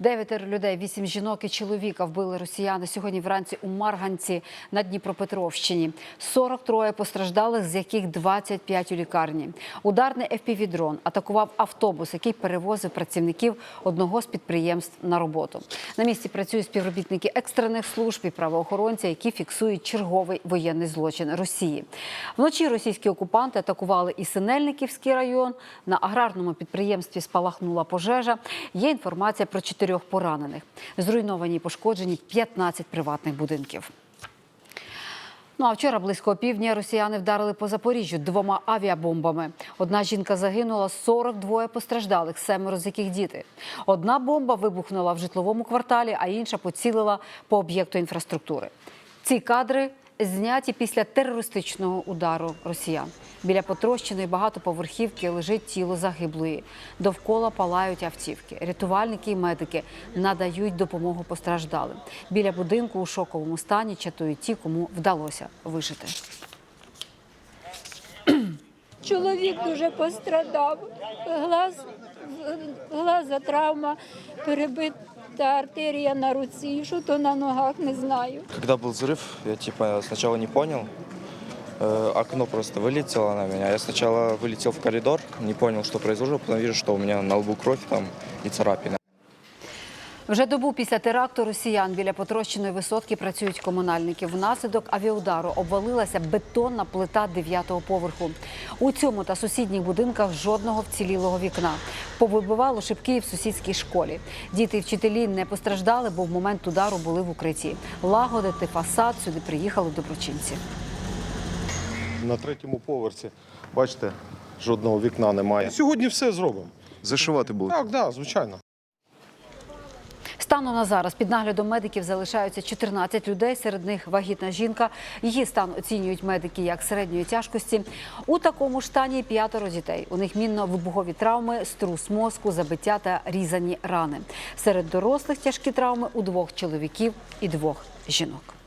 Дев'ятеро людей, вісім жінок і чоловіка вбили росіяни сьогодні вранці у Марганці на Дніпропетровщині. 43 постраждалих, з яких 25 у лікарні. Ударний FPV-дрон атакував автобус, який перевозив працівників одного з підприємств на роботу. На місці працюють співробітники екстрених служб і правоохоронці, які фіксують черговий воєнний злочин Росії. Вночі російські окупанти атакували і Синельниківський район. На аграрному підприємстві спалахнула пожежа. Є інформація про чотирьох поранених. Зруйновані і пошкоджені 15 приватних будинків. Ну а вчора близько півдня росіяни вдарили по Запоріжжю двома авіабомбами. Одна жінка загинула, 42 постраждалих, семеро з яких діти. Одна бомба вибухнула в житловому кварталі, а інша поцілила по об'єкту інфраструктури. Ці кадри зняті після терористичного удару росіян. Біля потрощеної багатоповерхівки лежить тіло загиблої. Довкола палають автівки. Рятувальники і медики надають допомогу постраждалим. Біля будинку у шоковому стані чатують ті, кому вдалося вижити. Чоловік дуже пострадав. Глаз, глаза травма, перебита артерія на руці, що то на ногах, не знаю. Когда был взрыв, я типа сначала не понял. Э, Окно просто вылетело на меня. Я сначала вылетел в коридор, не понял, что произошло, потом вижу, что у меня на лбу кровь там и царапина. Вже добу після теракту росіян біля потрощеної висотки працюють комунальники. Внаслідок авіаудару обвалилася бетонна плита дев'ятого поверху. У цьому та сусідніх будинках жодного вцілілого вікна. Повибивало шибки і в сусідській школі. Діти і вчителі не постраждали, бо в момент удару були в укритті. Лагодити фасад сюди приїхали доброчинці. На третьому поверсі, бачите, жодного вікна немає. Сьогодні все зробимо. Зашивати будуть. Так, так, звичайно. Станом на зараз під наглядом медиків залишаються 14 людей. Серед них вагітна жінка. Її стан оцінюють медики як середньої тяжкості. У такому ж стані п'ятеро дітей. У них мінно-вибухові травми, струс мозку, забиття та різані рани. Серед дорослих тяжкі травми у двох чоловіків і двох жінок.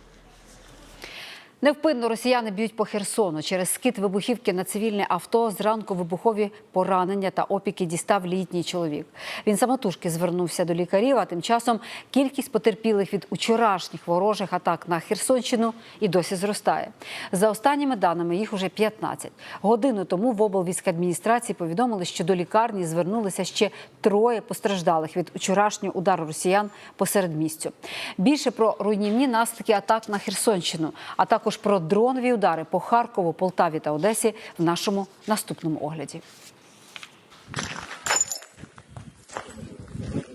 Невпинно росіяни б'ють по Херсону. Через скид вибухівки на цивільне авто зранку вибухові поранення та опіки дістав літній чоловік. Він самотужки звернувся до лікарів, а тим часом кількість потерпілих від учорашніх ворожих атак на Херсонщину і досі зростає. За останніми даними їх уже 15. Годину тому в облвійськадміністрації повідомили, що до лікарні звернулися ще троє постраждалих від учорашнього удару росіян посеред місцю. Більше про руйнівні наслідки атак на Херсонщину, а також про дронові удари по Харкову, Полтаві та Одесі в нашому наступному огляді.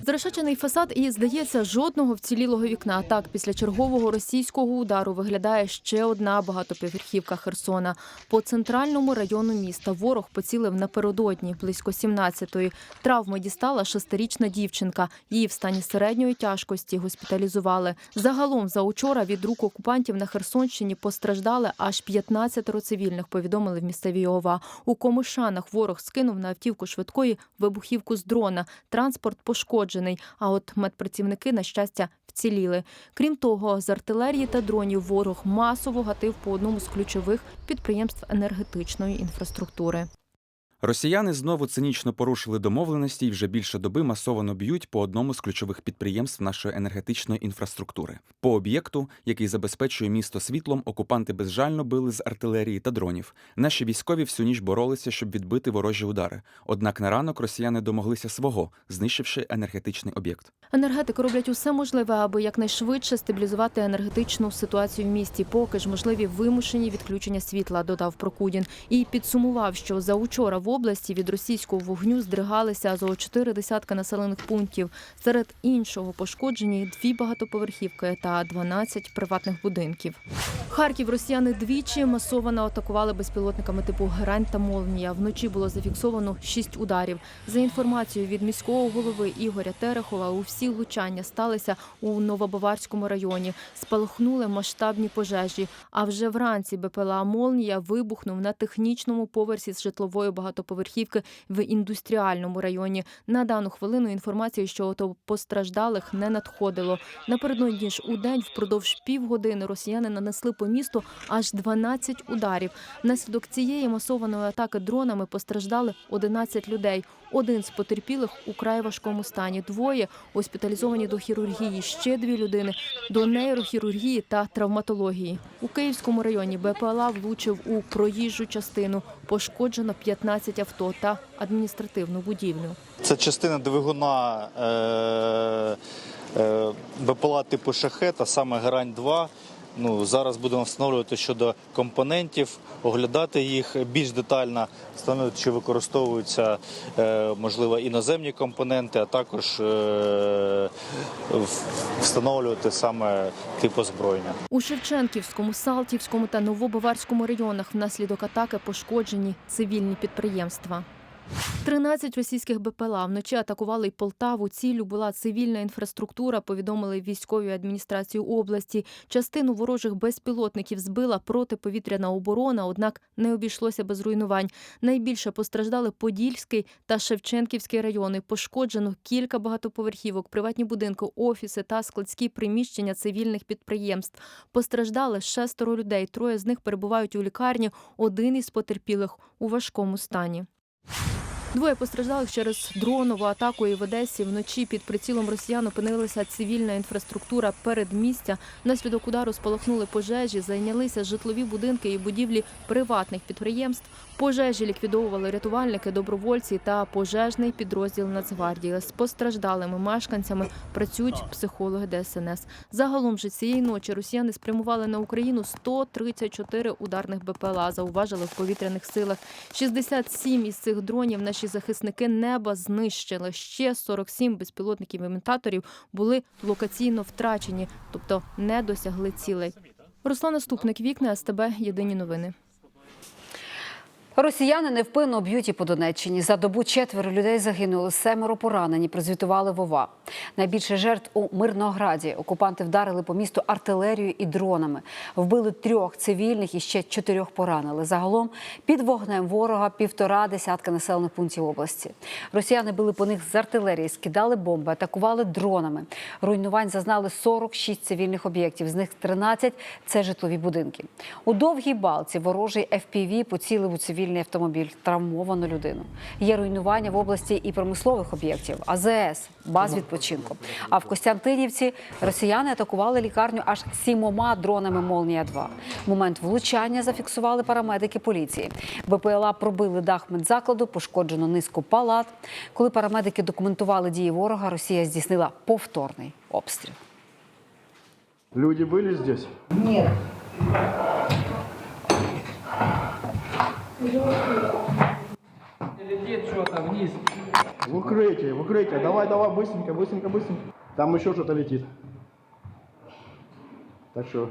Зрешечений фасад і, здається, жодного вцілілого вікна. Так, після чергового російського удару виглядає ще одна багатоповерхівка Херсона. По центральному району міста ворог поцілив напередодні близько 17-ї. Травми дістала шестирічна дівчинка. Її в стані середньої тяжкості госпіталізували. Загалом за учора від рук окупантів на Херсонщині постраждали аж 15 цивільних. Повідомили в місцевій ОВА. У Комишанах ворог скинув на автівку швидкої вибухівку з дрона. Транспорт пошкоджений, а от медпрацівники, на щастя, вціліли. Крім того, з артилерії та дронів ворог масово гатив по одному з ключових підприємств енергетичної інфраструктури. Росіяни знову цинічно порушили домовленості і вже більше доби масово б'ють по одному з ключових підприємств нашої енергетичної інфраструктури. По об'єкту, який забезпечує місто світлом, окупанти безжально били з артилерії та дронів. Наші військові всю ніч боролися, щоб відбити ворожі удари. Однак на ранок росіяни домоглися свого, знищивши енергетичний об'єкт. Енергетики роблять усе можливе, аби якнайшвидше стабілізувати енергетичну ситуацію в місті. Поки ж можливі вимушені відключення світла, додав Прокудін. І підсумував, що за учора області від російського вогню здригалися зо чотири десятки населених пунктів. Серед іншого пошкоджені дві багатоповерхівки та 12 приватних будинків. Харків росіяни двічі масово атакували безпілотниками типу Герань та Молнія. Вночі було зафіксовано шість ударів. За інформацією від міського голови Ігоря Терехова, у всі влучання сталися у Новобаварському районі. Спалахнули масштабні пожежі. А вже вранці БПЛА Молнія вибухнув на технічному поверсі з житлової багатоповерхівки в індустріальному районі. На дану хвилину інформації щодо постраждалих не надходило. Напередодні ж у день впродовж півгодини росіяни нанесли по місту аж 12 ударів. Внаслідок цієї масованої атаки дронами постраждали 11 людей. Один з потерпілих у край важкому стані. Двоє госпіталізовані до хірургії. Ще дві людини до нейрохірургії та травматології. У Київському районі БПЛА влучив у проїжджу частину. Пошкоджено 15 авто та адміністративну будівлю. Це частина двигуна е, е, БПЛА типу шахет, а саме грань 2. Ну, зараз будемо встановлювати щодо компонентів, оглядати їх більш детально, встановлювати, чи використовуються е, можливо іноземні компоненти, а також е, встановлювати саме тип озброєння. У Шевченківському, Салтівському та Новобаварському районах внаслідок атаки пошкоджені цивільні підприємства. 13 російських БПЛА вночі атакували Полтаву. Ціллю була цивільна інфраструктура. Повідомили військовій адміністрації області. Частину ворожих безпілотників збила протиповітряна оборона, однак не обійшлося без руйнувань. Найбільше постраждали Подільський та Шевченківський райони. Пошкоджено кілька багатоповерхівок, приватні будинки, офіси та складські приміщення цивільних підприємств. Постраждали шестеро людей. Троє з них перебувають у лікарні. Один із потерпілих у важкому стані. Двоє постраждалих через дронову атаку і в Одесі вночі під прицілом росіян опинилася цивільна інфраструктура передмістя. Внаслідок удару спалахнули пожежі, зайнялися житлові будинки і будівлі приватних підприємств. Пожежі ліквідовували рятувальники, добровольці та пожежний підрозділ Нацгвардії. З постраждалими мешканцями працюють психологи ДСНС. Загалом же цієї ночі росіяни спрямували на Україну 134 ударних БПЛА. Зауважили в повітряних силах. 67 із цих дронів наші захисники неба знищили. Ще 47 безпілотників імітаторів були локаційно втрачені, тобто не досягли цілей. Руслана Ступник, вікна СТБ. Єдині новини. Росіяни невпинно б'ють і по Донеччині. За добу четверо людей загинули, семеро поранені. Прозвітували Вова. Найбільше жертв у Мирнограді. Окупанти вдарили по місту артилерією і дронами. Вбили трьох цивільних і ще чотирьох поранили. Загалом під вогнем ворога півтора десятка населених пунктів області. Росіяни били по них з артилерії, скидали бомби, атакували дронами. Руйнувань зазнали 46 цивільних об'єктів. З них 13 – це житлові будинки. У довгій балці ворожий FPV поцілив у цивільний автомобіль. Травмовано людину. Є руйнування в області і промислових об'єктів, АЗС, баз відпочинку. А в Костянтинівці росіяни атакували лікарню аж сімома дронами Молнія-2. Момент влучання зафіксували парамедики поліції. БПЛА пробили дах медзакладу, пошкоджено низку палат. Коли парамедики документували дії ворога, Росія здійснила повторний обстріл. Люди были здесь? В укрытие, в укрытие. Давай, давай, быстренько, быстренько, быстренько. Там еще что-то летит. Так что...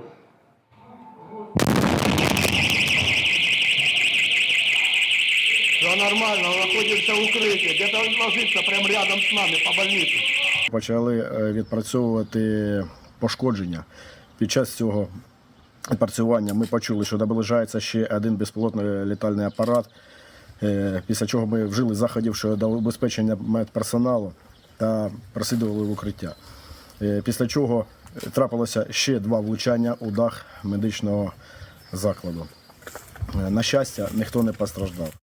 Все нормально, находимся в укрытии. Где-то он ложится прямо рядом с нами по больнице. Почали е, відпрацьовувати пошкодження. Під час цього відпрацювання ми почули, що наближається ще один безпілотний літальний апарат. Е, Після чого ми вжили заходів щодо убезпечення медперсоналу та прослідували в укриття. Е, Після чого трапилося ще два влучання у дах медичного закладу. Е, На щастя, ніхто не постраждав.